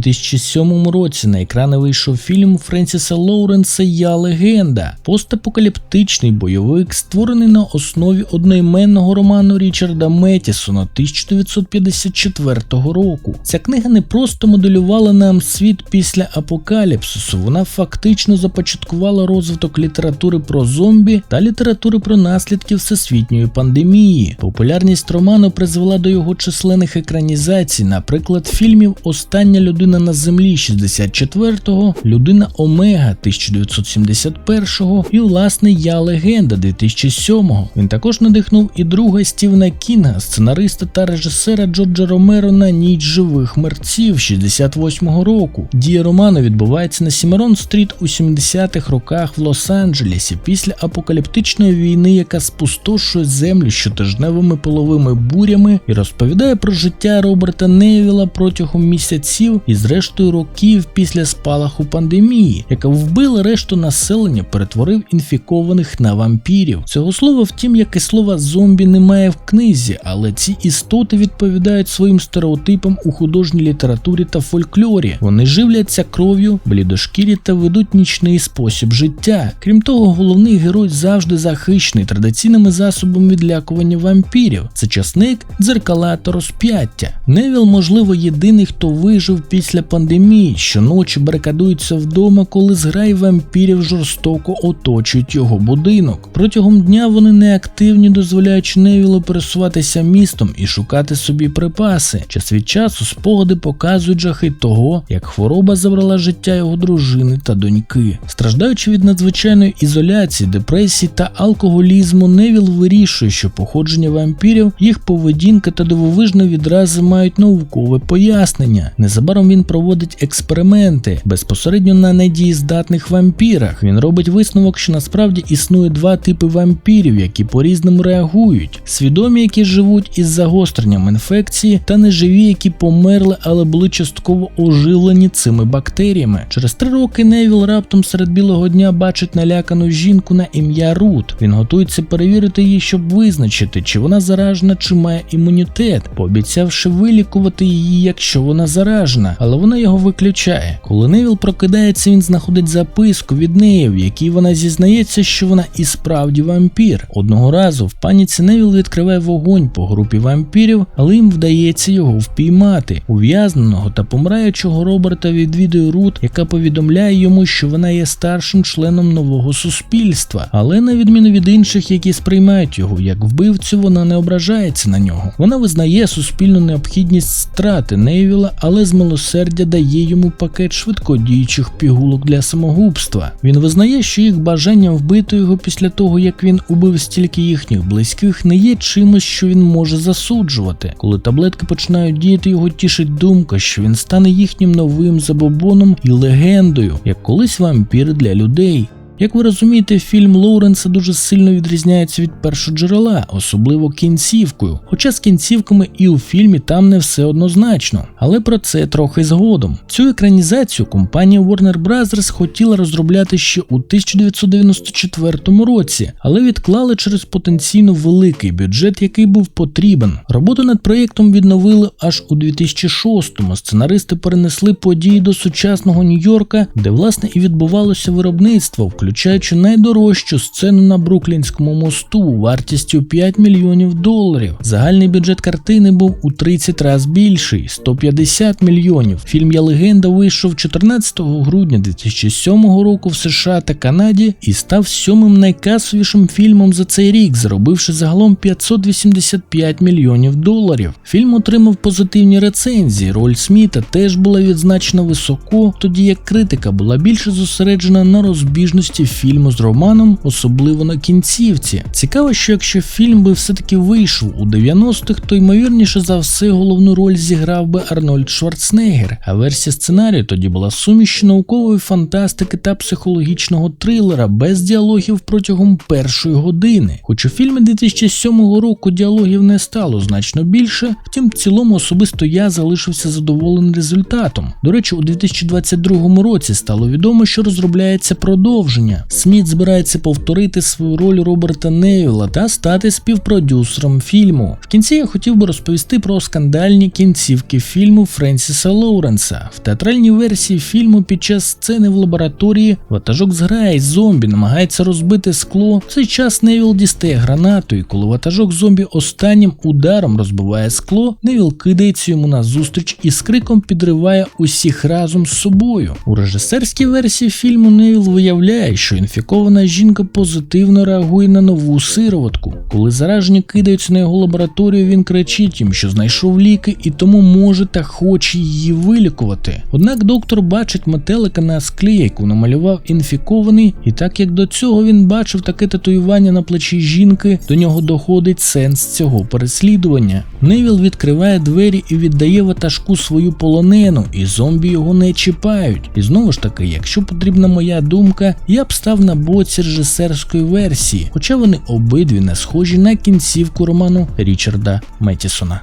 2007 році на екрани вийшов фільм Френсіса Лоуренса Я легенда, постапокаліптичний бойовик, створений на основі одноіменного роману Річарда Меттісона 1954 року. Ця книга не просто моделювала нам світ після апокаліпсису, вона фактично започаткувала розвиток літератури про зомбі та літератури про наслідки всесвітньої пандемії. Популярність роману призвела до його численних екранізацій, наприклад, фільмів Остання людина на землі 64-го, Людина Омега 1971-го і власне Я легенда 2007-го. Він також надихнув і друга Стівена Кінга, сценариста та режисера Джорджа Ромеро на ніч живих мерців 68-го року. Дія роману відбувається на Сімерон Стріт у 70-х роках в Лос-Анджелесі після апокаліптичної війни, яка спустошує землю щотижневими половими бурями і розповідає про життя Роберта Невіла протягом місяців і зрештою років після спалаху пандемії, яка вбила решту населення, перетворив інфікованих на вампірів. Цього слова, втім, як і слова зомбі немає в книзі, але ці істоти відповідають своїм стереотипам у художній літературі та фольклорі. Вони живляться кров'ю, блідошкірі та ведуть нічний спосіб життя. Крім того, головний герой завжди захищений традиційними засобами відлякування вампірів. Це часник, дзеркала та розп'яття. Невіл, можливо, єдиний, хто вижив після пандемії, щоночі барикадується вдома, коли зграї вампірів жорстоко оточують його будинок. Протягом дня вони неактивні, дозволяючи Невілу пересуватися містом і шукати собі припаси. Час від часу спогади показують жахи того, як хвороба забрала життя його дружини та доньки. Страждаючи від надзвичайної ізоляції, депресії та алкоголізму, Невіл вирішує, що походження вампірів, їх поведінка та дивовижні відрази мають наукове пояснення. Незабаром він проводить експерименти безпосередньо на недієздатних вампірах. Він робить висновок, що насправді існує два типи вампірів, які по-різному реагують: свідомі, які живуть із загостренням інфекції, та неживі, які померли, але були частково оживлені цими бактеріями. Через три роки Невіл раптом серед білого дня бачить налякану жінку на ім'я Рут. Він готується перевірити її, щоб визначити, чи вона заражена, чи має імунітет, пообіцявши вилікувати її, якщо вона заражена, але вона його виключає. Коли Невіл прокидається, він знаходить записку від неї, в якій вона зізнається, що вона і справді вампір. Одного разу в паніці Невіл відкриває вогонь по групі вампірів, але їм вдається його впіймати. Ув'язненого та помираючого Роберта відвідує Рут, яка повідомляє йому, що вона є старшим членом нового суспільства, але на відміну від інших, які сприймають його як вбивцю, вона не ображається на нього. Вона визнає суспільну необхідність страти Невіла, але з милосердя дає йому пакет швидкодіючих пігулок для самогубства. Він визнає, що їх бажання вбити його після того, як він убив стільки їхніх близьких, не є чимось, що він може засуджувати. Коли таблетки починають діяти, його тішить думка, що він стане їхнім новим забобоном і легендою, як колись вампір для людей. Як ви розумієте, фільм Лоуренса дуже сильно відрізняється від першоджерела, особливо кінцівкою. Хоча з кінцівками і у фільмі там не все однозначно. Але про це трохи згодом. Цю екранізацію компанія Warner Bros. хотіла розробляти ще у 1994 році, але відклали через потенційно великий бюджет, який був потрібен. Роботу над проєктом відновили аж у 2006-му. Сценаристи перенесли події до сучасного Нью-Йорка, де власне і відбувалося виробництво, включаючи найдорожчу сцену на Бруклінському мосту вартістю 5 мільйонів доларів. Загальний бюджет картини був у 30 разів більший 150 мільйонів. Фільм Я легенда вийшов 14 грудня 2007 року в США та Канаді і став сьомим найкасовішим фільмом за цей рік, заробивши загалом 585 мільйонів доларів. Фільм отримав позитивні рецензії. Роль Сміта теж була відзначена високо, тоді як критика була більше зосереджена на розбіжності якості фільму з романом, особливо на кінцівці. Цікаво, що якщо фільм би все-таки вийшов у 90-х, то ймовірніше за все головну роль зіграв би Арнольд Шварценеггер, а версія сценарію тоді була суміш наукової фантастики та психологічного трилера без діалогів протягом першої години. Хоч у фільмі 2007 року діалогів не стало значно більше, втім, в цілому особисто я залишився задоволений результатом. До речі, у 2022 році стало відомо, що розробляється продовження. Сміт збирається повторити свою роль Роберта Невіла та стати співпродюсером фільму. В кінці я хотів би розповісти про скандальні кінцівки фільму Френсіса Лоуренса. В театральній версії фільму під час сцени в лабораторії ватажок зграє зомбі намагається розбити скло. В цей час Невіл дістає гранату, і коли ватажок зомбі останнім ударом розбиває скло, Невіл кидається йому назустріч і з криком підриває усіх разом з собою. У режисерській версії фільму Невіл виявляє, що інфікована жінка позитивно реагує на нову сироватку. Коли заражені кидаються на його лабораторію, він кричить їм, що знайшов ліки і тому може та хоче її вилікувати. Однак доктор бачить метелика на склі, яку намалював інфікований, і так як до цього він бачив таке татуювання на плечі жінки, до нього доходить сенс цього переслідування. Невіл відкриває двері і віддає ватажку свою полонену, і зомбі його не чіпають. І знову ж таки, якщо потрібна моя думка, я б став на боці режисерської версії, хоча вони обидві не схожі на кінцівку роману Річарда Метісона.